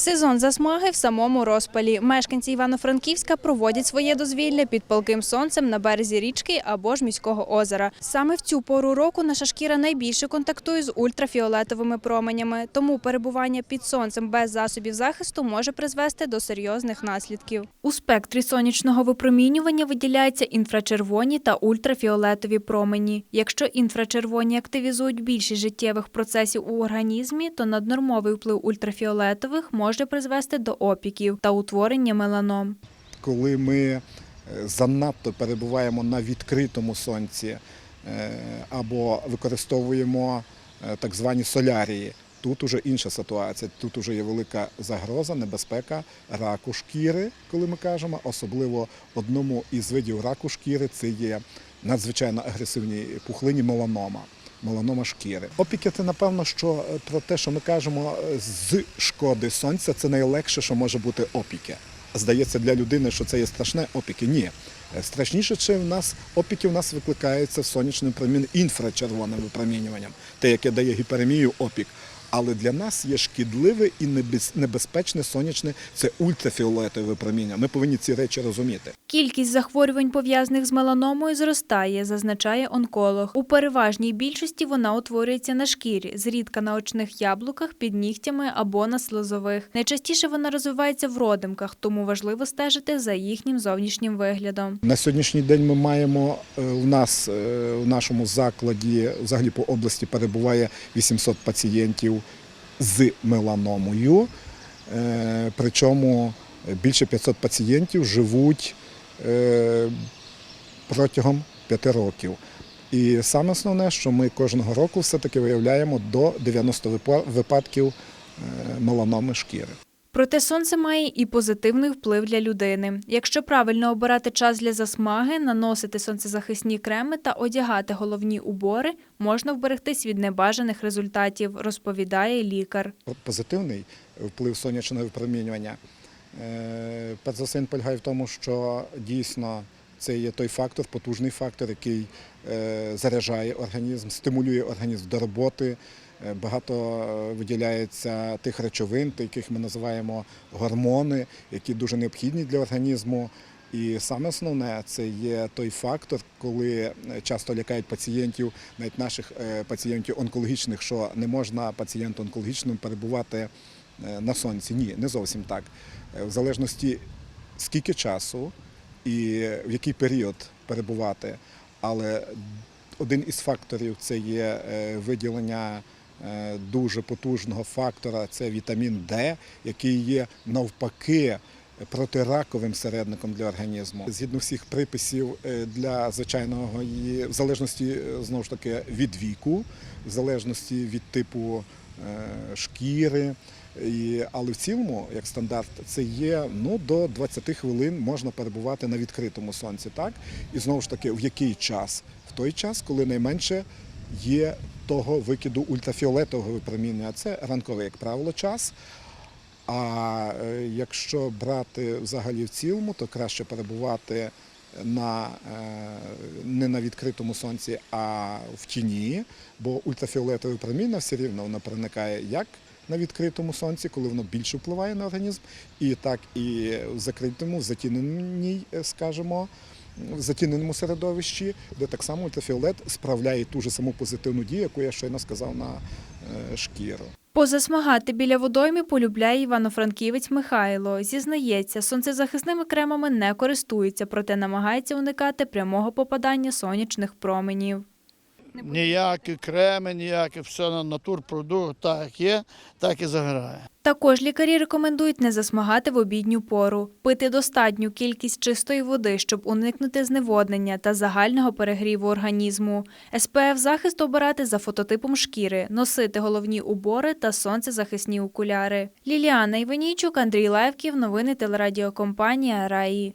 Сезон засмаги в самому розпалі. Мешканці Івано-Франківська проводять своє дозвілля під палким сонцем на березі річки або ж міського озера. Саме в цю пору року наша шкіра найбільше контактує з ультрафіолетовими променями, тому перебування під сонцем без засобів захисту може призвести до серйозних наслідків. У спектрі сонячного випромінювання виділяються інфрачервоні та ультрафіолетові промені. Якщо інфрачервоні активізують більшість життєвих процесів у організмі, то наднормовий вплив ультрафіолетових може призвести до опіків та утворення меланом. коли ми е, занадто перебуваємо на відкритому сонці е, або використовуємо е, так звані солярії. Тут уже інша ситуація. Тут уже є велика загроза, небезпека раку шкіри, коли ми кажемо. Особливо одному із видів раку шкіри це є надзвичайно агресивні пухлині меланома. Меланома шкіри. Опіки це напевно, що е, про те, що ми кажемо е, з шкоди сонця, це найлегше, що може бути опіки. Здається, для людини, що це є страшне опіки. Ні. Е, Страшніше, чи в нас опіки в нас викликаються сонячним промін інфрачервоним випромінюванням, те, яке дає гіперемію опік. Але для нас є шкідливе і небез- небезпечне сонячне це ультрафіолетове випроміння. Ми повинні ці речі розуміти. Кількість захворювань, пов'язаних з меланомою, зростає, зазначає онколог. У переважній більшості вона утворюється на шкірі, зрідка на очних яблуках, під нігтями або на слизових. Найчастіше вона розвивається в родимках, тому важливо стежити за їхнім зовнішнім виглядом. На сьогоднішній день ми маємо е, у нас е, в нашому закладі, взагалі по області перебуває 800 пацієнтів з меланомою. Е, Причому більше 500 пацієнтів живуть е, протягом 5 років. І саме основне, що ми кожного року все-таки виявляємо до 90 випадків е, меланоми шкіри. Проте сонце має і позитивний вплив для людини. Якщо правильно обирати час для засмаги, наносити сонцезахисні креми та одягати головні убори, можна вберегтись від небажаних результатів, розповідає лікар. позитивний вплив сонячного випромінювання. Е, Перш за все, полягає в тому, що дійсно це є той фактор, потужний фактор, який е, заряджає організм, стимулює організм до роботи. Е, Багато е, виділяється тих речовин, яких ми називаємо гормони, які дуже необхідні для організму. І саме основне це є той фактор, коли часто лякають пацієнтів, навіть наших пацієнтів онкологічних, що не можна пацієнту онкологічному перебувати на сонці. Ні, не зовсім так. В залежності скільки часу і в який період перебувати. Але один із факторів це є е, виділення е, дуже потужного фактора, це вітамін Д, який є навпаки протираковим середником для організму. Згідно всіх приписів е, для звичайного в залежності знову ж таки від віку, в залежності від типу шкіри. І, але в цілому, як стандарт, це є ну, до 20 хвилин можна перебувати на відкритому сонці. Так? І знову ж таки, в який час? В той час, коли найменше є того викиду ультрафіолетового випромінення. Це ранковий, як правило, час. А е, якщо брати взагалі в цілому, то краще перебувати на, е, не на відкритому сонці, а в тіні, бо ультрафіолетове проміння все рівно воно проникає як на відкритому сонці, коли воно більше впливає на організм, і так і в закритому, в затіненій, е, скажімо, в затіненому середовищі, де так само ультрафіолет справляє ту ж саму позитивну дію, яку я щойно сказав на е, шкіру. Позасмагати біля водойми полюбляє івано-франківець Михайло. Зізнається, сонцезахисними кремами не користується, проте намагається уникати прямого попадання сонячних променів. Ніякі креми, ніяке все на натурпродукт, так як є, так і заграє. Також лікарі рекомендують не засмагати в обідню пору, пити достатню кількість чистої води, щоб уникнути зневоднення та загального перегріву організму. СПФ захист обирати за фототипом шкіри, носити головні убори та сонцезахисні окуляри. Ліліана Іванійчук, Андрій Левків, новини телерадіокомпанія Раї.